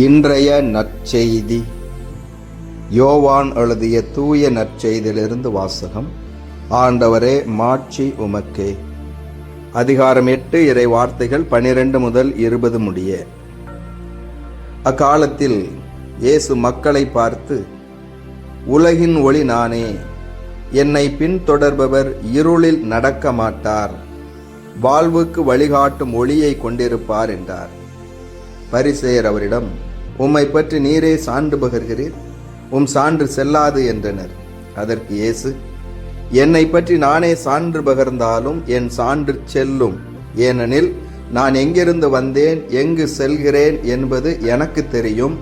இன்றைய நற்செய்தி. யோவான் எழுதிய தூய நற்செய்தியிலிருந்து வாசகம். ஆண்டவரே மாட்சி உமக்கே. அதிகாரம் எட்டு இறை வார்த்தைகள் பனிரெண்டு முதல் இருபது முடிய. அக்காலத்தில் இயேசு மக்களை பார்த்து உலகின் ஒளி நானே என்னை பின்தொடர்பவர் இருளில் நடக்க மாட்டார். வாழ்வுக்கு வழிகாட்டும் ஒளியை கொண்டிருப்பார் என்றார். பரிசேயர் அவரிடம் உம்மை பற்றி நீரே சான்று பகர்கிறீர் உம் சான்று செல்லாது என்றனர். அதற்கு இயேசு என்னை பற்றி நானே சான்று பகர்ந்தாலும் என் சான்று செல்லும். ஏனெனில் நான் எங்கிருந்து வந்தேன் எங்கு செல்கிறேன் என்பது எனக்கு தெரியும்.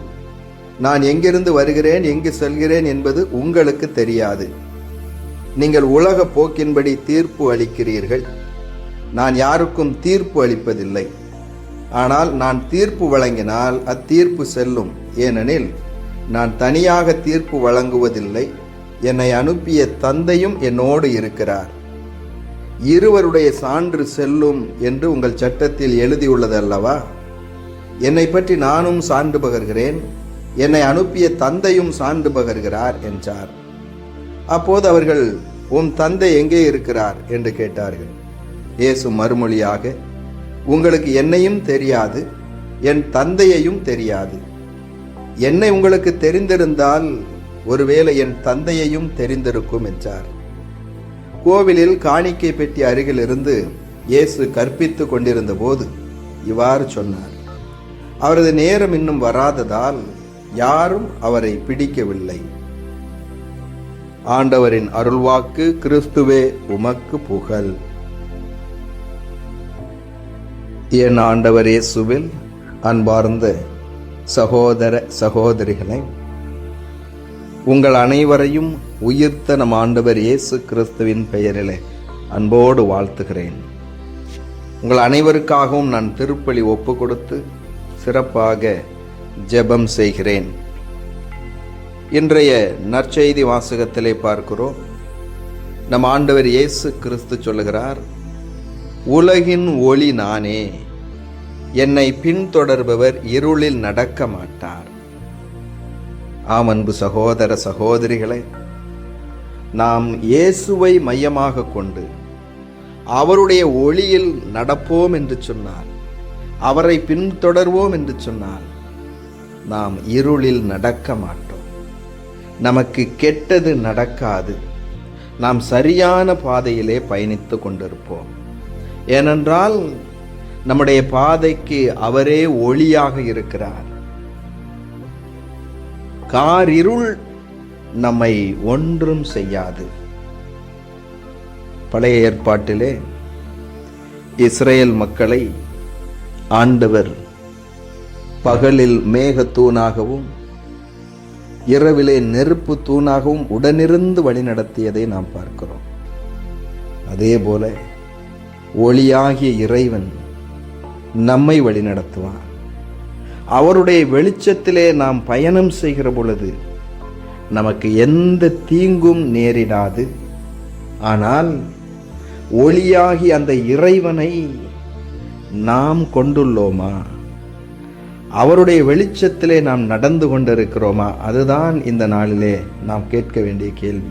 நான் எங்கிருந்து வருகிறேன் எங்கு செல்கிறேன் என்பது உங்களுக்கு தெரியாது. நீங்கள் உலக போக்கின்படி தீர்ப்பு அளிக்கிறீர்கள். நான் யாருக்கும் தீர்ப்பு அளிப்பதில்லை. ஆனால் நான் தீர்ப்பு வழங்கினால் அத்தீர்ப்பு செல்லும். ஏனெனில் நான் தனியாக தீர்ப்பு வழங்குவதில்லை. என்னை அனுப்பிய தந்தையும் என்னோடு இருக்கிறார். இருவருடைய சான்று செல்லும் என்று உங்கள் சட்டத்தில் எழுதியுள்ளது அல்லவா என்னை பற்றி நானும் சான்று பகர்கிறேன். என்னை அனுப்பிய தந்தையும் சான்று பகர்கிறார் என்றார். அப்போது அவர்கள் உன் தந்தை எங்கே இருக்கிறார்? என்று கேட்டார்கள். இயேசு மறுமொழியாக உங்களுக்கு என்னையும் தெரியாது என் தந்தையையும் தெரியாது. என்னை உங்களுக்கு தெரிந்திருந்தால் ஒருவேளை என் தந்தையையும் தெரிந்திருக்கும் என்றார். கோவிலில் காணிக்கை பெட்டி அருகில் இருந்து இயேசு கற்பித்து கொண்டிருந்த போது இவ்வாறு சொன்னார். அவரது நேரம் இன்னும் வராததால் யாரும் அவரை பிடிக்கவில்லை. ஆண்டவரின் அருள்வாக்கு கிறிஸ்துவே உமக்கு புகழ். என் ஆண்டவர் இயேசுவில் அன்பார்ந்த சகோதர சகோதரிகளை உங்கள் அனைவரையும் உயிர்த்த நம் ஆண்டவர் இயேசு கிறிஸ்துவின் பெயரிலே அன்போடு வாழ்த்துகிறேன். உங்கள் அனைவருக்காகவும் நான் திருப்பலி ஒப்பு கொடுத்து சிறப்பாக ஜெபம் செய்கிறேன். இன்றைய நற்செய்தி வாசகத்திலே பார்க்கிறோம். நம் ஆண்டவர் இயேசு கிறிஸ்து சொல்லுகிறார் உலகின் ஒளி நானே. என்னை பின்தொடர்பவர் இருளில் நடக்க மாட்டார். ஆமன்பு சகோதர சகோதரிகளே நாம் இயேசுவை மையமாக கொண்டு அவருடைய ஒளியில் நடப்போம் என்று சொன்னார் அவரை பின்தொடர்வோம் என்று சொன்னால் நாம் இருளில் நடக்க மாட்டோம். நமக்கு கெட்டது நடக்காது. நாம் சரியான பாதையிலே பயணித்து கொண்டிருப்போம். ஏனென்றால் நம்முடைய பாதைக்கு அவரே ஒளியாக இருக்கிறார். காரிருள் நம்மை ஒன்றும் செய்யாது. பழைய ஏற்பாட்டிலே இஸ்ரேல் மக்களை ஆண்டவர் பகலில் மேகத்தூணாகவும் இரவிலே நெருப்பு தூணாகவும் உடனிருந்து வழிநடத்தியதை நாம் பார்க்கிறோம். அதே போல ஒளியாகிய இறைவன் நம்மை வழிநடத்துவார் அவருடைய வெளிச்சத்திலே நாம் பயணம் செய்கிற பொழுது நமக்கு எந்த தீங்கும் நேரிடாது. ஆனால் ஒளியாகி அந்த இறைவனை நாம் கொண்டுள்ளோமா? அவருடைய வெளிச்சத்திலே நாம் நடந்து கொண்டிருக்கிறோமா? அதுதான் இந்த நாளிலே நாம் கேட்க வேண்டிய கேள்வி.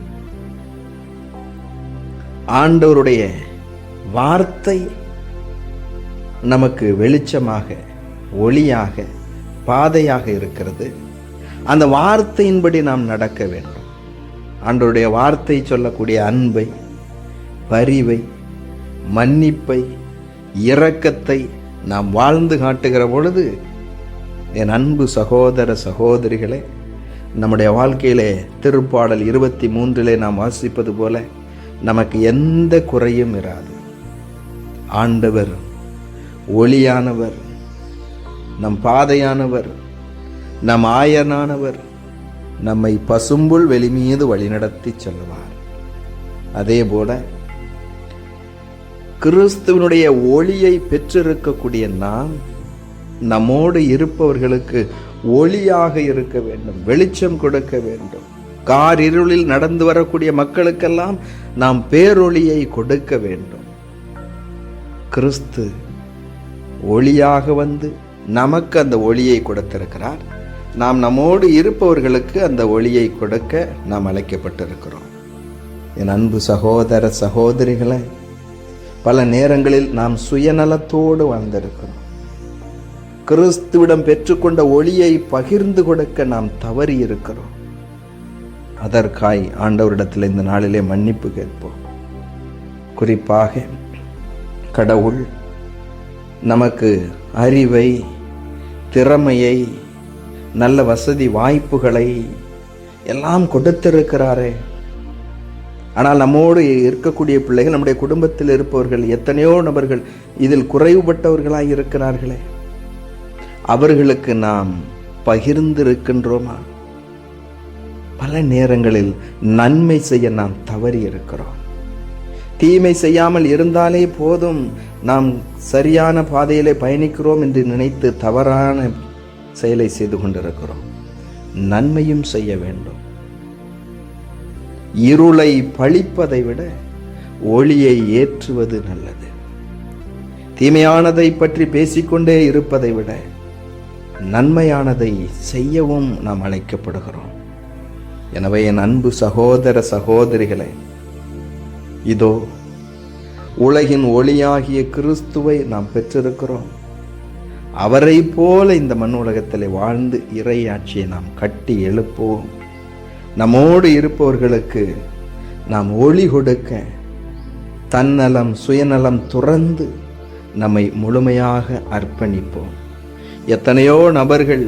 ஆண்டவருடைய வார்த்தை நமக்கு வெளிச்சமாக ஒளியாக பாதையாக இருக்கிறது. அந்த வார்த்தையின்படி நாம் நடக்க வேண்டும். அன்றைய வார்த்தை சொல்லக்கூடிய அன்பை பரிவை மன்னிப்பை இரக்கத்தை நாம் வாழ்ந்து காட்டுகிற பொழுது என் அன்பு சகோதர சகோதரிகளே நம்முடைய வாழ்க்கையிலே திருப்பாடல் இருபத்தி மூன்றிலே நாம் வாசிப்பது போல நமக்கு எந்த குறையும் இராது. ஆண்டவர் ஒளியானவர் நம் பாதையானவர் நம் ஆயனானவர் நம்மை பசும்புல் வெளிமீது வழிநடத்தி செல்வார் அதே போல கிறிஸ்துவனுடைய ஒளியை பெற்றிருக்கக்கூடிய நாம் நம்மோடு இருப்பவர்களுக்கு ஒளியாக இருக்க வேண்டும் வெளிச்சம் கொடுக்க வேண்டும். காரிருளில் நடந்து வரக்கூடிய மக்களுக்கெல்லாம் நாம் பேரொளியை கொடுக்க வேண்டும். கிறிஸ்து ஒளியாக வந்து நமக்கு அந்த ஒளியை கொடுத்திருக்கிறார். நாம் நம்மோடு இருப்பவர்களுக்கு அந்த ஒளியை கொடுக்க நாம் அழைக்கப்பட்டிருக்கிறோம். என் அன்பு சகோதர சகோதரிகளை பல நேரங்களில் நாம் சுயநலத்தோடு வாழ்ந்திருக்கிறோம். கிறிஸ்துவிடம் பெற்றுக்கொண்ட ஒளியை பகிர்ந்து கொடுக்க நாம் தவறி இருக்கிறோம் அதற்காய் ஆண்டவரிடத்தில் இந்த நாளிலே மன்னிப்பு கேட்போம். குறிப்பாக கடவுள் நமக்கு அறிவை திறமையை நல்ல வசதி வாய்ப்புகளை எல்லாம் கொடுத்திருக்கிறாரே. ஆனால் நம்மோடு இருக்கக்கூடிய பிள்ளைகள் நம்முடைய குடும்பத்தில் இருப்பவர்கள் எத்தனையோ நபர்கள் இதில் குறைவுபட்டவர்களாக இருக்கிறார்களே. அவர்களுக்கு நாம் பகிர்ந்திருக்கின்றோமா? பல நேரங்களில் நன்மை செய்ய நாம் தவறி இருக்கிறோம் தீமை செய்யாமல் இருந்தாலே போதும். நாம் சரியான பாதையிலே பயணிக்கிறோம் என்று நினைத்து தவறான செயலை செய்து கொண்டிருக்கிறோம். நன்மையும் செய்ய வேண்டும். இருளை பழிப்பதை விட ஒளியை ஏற்றுவது நல்லது. தீமையானதை பற்றி பேசிக்கொண்டே இருப்பதை விட நன்மையானதை செய்யவும் நாம் அழைக்கப்படுகிறோம். எனவே என் அன்பு சகோதர சகோதரிகளை இதோ உலகின் ஒளியாகிய கிறிஸ்துவை நாம் பெற்றிருக்கிறோம். அவரை போல இந்த மண் உலகத்தில் வாழ்ந்து இறையாட்சியை நாம் கட்டி எழுப்போம் நம்மோடு இருப்பவர்களுக்கு நாம் ஒளி கொடுக்க தன்னலம் சுயநலம் துறந்து நம்மை முழுமையாக அர்ப்பணிப்போம். எத்தனையோ நபர்கள்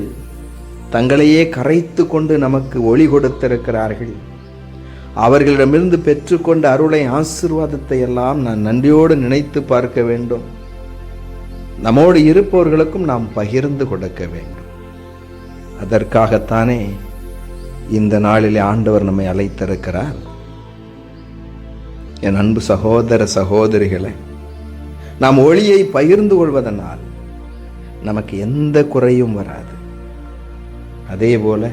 தங்களையே கரைத்து கொண்டு நமக்கு ஒளி கொடுத்திருக்கிறார்கள். அவர்களிடமிருந்து பெற்றுக்கொண்ட அருளை ஆசிர்வாதத்தை எல்லாம் நான் நன்றியோடு நினைத்து பார்க்க வேண்டும். நம்மோடு இருப்பவர்களுக்கும் நாம் பகிர்ந்து கொடுக்க வேண்டும். அதற்காகத்தானே இந்த நாளிலே ஆண்டவர் நம்மை அழைத்திருக்கிறார். என் அன்பு சகோதர சகோதரிகளை நாம் ஒளியை பகிர்ந்து கொள்வதனால் நமக்கு எந்த குறையும் வராது. அதே போல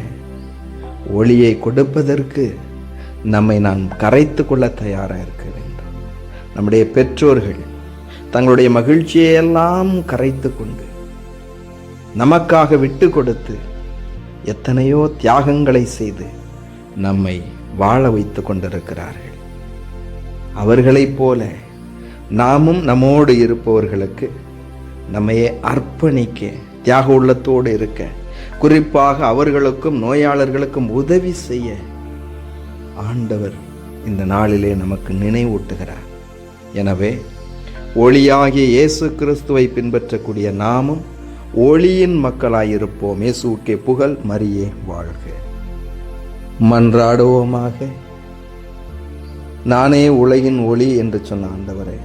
ஒளியை கொடுப்பதற்கு நம்மை நாம் கரைத்து கொள்ள தயாராக இருக்க வேண்டும். நம்முடைய பெற்றோர்கள் தங்களுடைய மகிழ்ச்சியை எல்லாம் கரைத்து கொண்டு நமக்காக விட்டு கொடுத்து எத்தனையோ தியாகங்களை செய்து நம்மை வாழ வைத்து கொண்டிருக்கிறார்கள். அவர்களைப் போல நாமும் நம்மோடு இருப்பவர்களுக்கு நம்மையே அர்ப்பணிக்க தியாக உள்ளத்தோடு இருக்க குறிப்பாக அவர்களுக்கும் நோயாளர்களுக்கும் உதவி செய்ய ஆண்டவர் இந்த நாளிலே நமக்கு நினைவூட்டுகிறார். எனவே ஒளியாகிய இயேசு கிறிஸ்துவை பின்பற்றக்கூடிய நாமும் ஒளியின் மக்களாயிருப்போம். இயேசுக்கே புகழ் மரியே வாழ்க. மன்றாடுவோமாக. நானே உலகின் ஒளி என்று சொன்ன ஆண்டவரே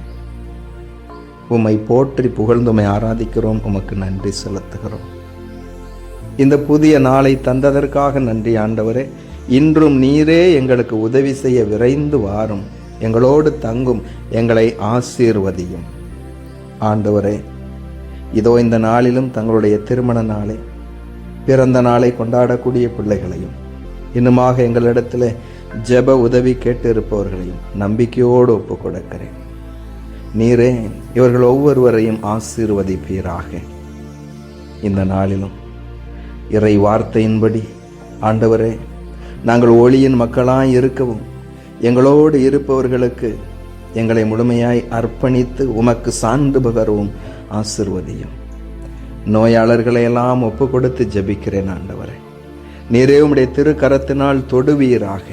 உம்மை போற்றி புகழ்ந்துமை ஆராதிக்கிறோம். உமக்கு நன்றி செலுத்துகிறோம். இந்த புதிய நாளை தந்ததற்காக நன்றி ஆண்டவரே. இன்றும் நீரே எங்களுக்கு உதவி செய்ய விரைந்து வாரும். எங்களோடு தங்கும் எங்களை ஆசீர்வதியும். ஆண்டவரே இதோ இந்த நாளிலும் தங்களுடைய திருமண நாளை பிறந்த நாளை கொண்டாடக்கூடிய பிள்ளைகளையும் இன்னுமாக எங்களிடத்தில் ஜெப உதவி கேட்டு இருப்பவர்களையும் நம்பிக்கையோடு ஒப்பு கொடுக்கிறேன் நீரே இவர்கள் ஒவ்வொருவரையும் ஆசீர்வதிப்பீராக. இந்த நாளிலும் இறை வார்த்தையின்படி ஆண்டவரே நாங்கள் ஒளியின் மக்களாய் இருக்கவும் எங்களோடு இருப்பவர்களுக்கு எங்களை முழுமையாய் அர்ப்பணித்து உமக்கு சான்று பகரவும் ஆசிர்வதியும். நோயாளர்களை எல்லாம் ஒப்பு கொடுத்து ஜபிக்கிறேன் ஆண்டவரே. நீரே உடைய திருக்கரத்தினால் தொடுவீராக.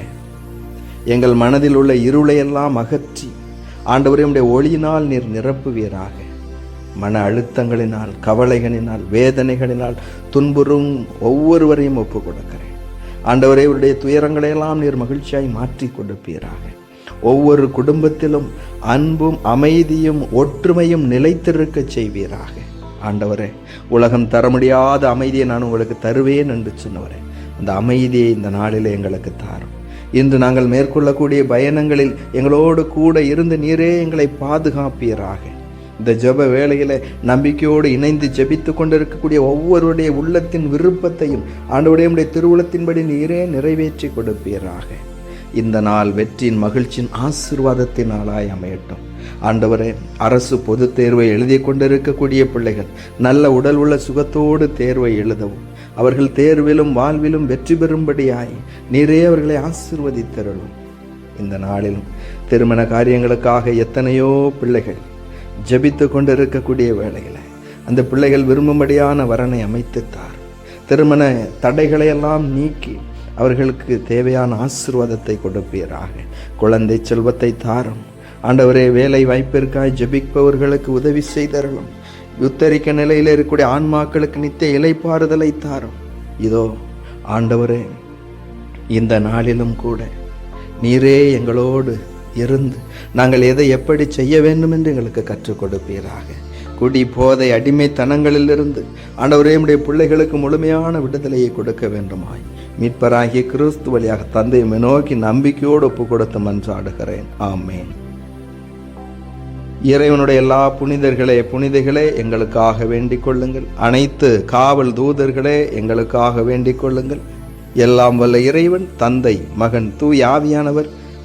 எங்கள் மனதில் உள்ள இருளையெல்லாம் அகற்றி ஆண்டவரே உடைய ஒளியினால் நீர் நிரப்புவீராக. மன அழுத்தங்களினால் கவலைகளினால் வேதனைகளினால் துன்புறும் ஒவ்வொருவரையும் ஒப்பு கொடுக்கிறேன் ஆண்டவரே இவருடைய துயரங்களையெல்லாம் நீர் மகிழ்ச்சியாய் மாற்றி கொடுப்பீராக. ஒவ்வொரு குடும்பத்திலும் அன்பும் அமைதியும் ஒற்றுமையும் நிலைத்திருக்க செய்வீராக. ஆண்டவரே உலகம் தர முடியாத அமைதியை நான் உங்களுக்கு தருவேன் என்று சொன்னவரே அந்த அமைதியை இந்த நாளில் எங்களுக்கு தாரும். இன்று நாங்கள் மேற்கொள்ளக்கூடிய பயணங்களில் எங்களோடு கூட இருந்து நீரே எங்களை பாதுகாப்பீராக. இந்த ஜெப வேளையில நம்பிக்கையோடு இணைந்து ஜபித்து கொண்டிருக்கக்கூடிய ஒவ்வொருடைய உள்ளத்தின் விருப்பத்தையும் ஆண்டவருடைய திருவுளத்தின்படி நீரே நிறைவேற்றி கொடுப்பீராக. இந்த நாள் வெற்றியின் மகிழ்ச்சியின் ஆசிர்வாதத்தின் நாளாய் அமையட்டும். ஆண்டவரே அரசு பொதுத் தேர்வை எழுதி கொண்டிருக்கக்கூடிய பிள்ளைகள் நல்ல உடல் உள்ள சுகத்தோடு தேர்வை எழுதவும். அவர்கள் தேர்விலும் வாழ்விலும் வெற்றி பெறும்படியாய் நீரே அவர்களை ஆசிர்வதித்தருளும். இந்த நாளிலும் திருமண காரியங்களுக்காக எத்தனையோ பிள்ளைகள் ஜெபித்து கொண்டிருக்கக்கூடிய வேளையில் அந்த பிள்ளைகள் விரும்பும்படியான வரனை அமைத்துத்தார் திருமண தடைகளை எல்லாம் நீக்கி அவர்களுக்கு தேவையான ஆசீர்வாதத்தை கொடுப்பீராக. குழந்தை செல்வத்தை தாரும். ஆண்டவரே வேலை வாய்ப்பிற்காய் ஜெபிப்பவர்களுக்கு உதவி செய்தரலும் உத்தரிக்க நிலையில் இருக்கக்கூடிய ஆன்மாக்களுக்கு நித்திய இலைப்பாறுதலை தாரும். இதோ ஆண்டவரே இந்த நாளிலும் கூட நீரே எங்களோடு இருந்து நாங்கள் எதை எப்படி செய்ய வேண்டும் என்று எங்களுக்கு கற்றுக் கொடுப்பீராக. குடி போதை அடிமைத்தனங்களிலிருந்து ஆண்டவரே உடைய பிள்ளைகளுக்கு முழுமையான விடுதலையை கொடுக்க வேண்டுமாய். மீட்பராகிய கிறிஸ்து வழியாக தந்தையை நோக்கி நம்பிக்கையோடு ஒப்பு கொடுத்து மன்றாடுகிறேன். ஆமேன். இறைவனுடைய எல்லா புனிதர்களே புனிதைகளே எங்களுக்காக வேண்டிக் கொள்ளுங்கள். அனைத்து காவல் தூதர்களே எங்களுக்காக வேண்டிக் கொள்ளுங்கள். எல்லாம் வல்ல இறைவன் தந்தை மகன் தூய் ஆவியானவர்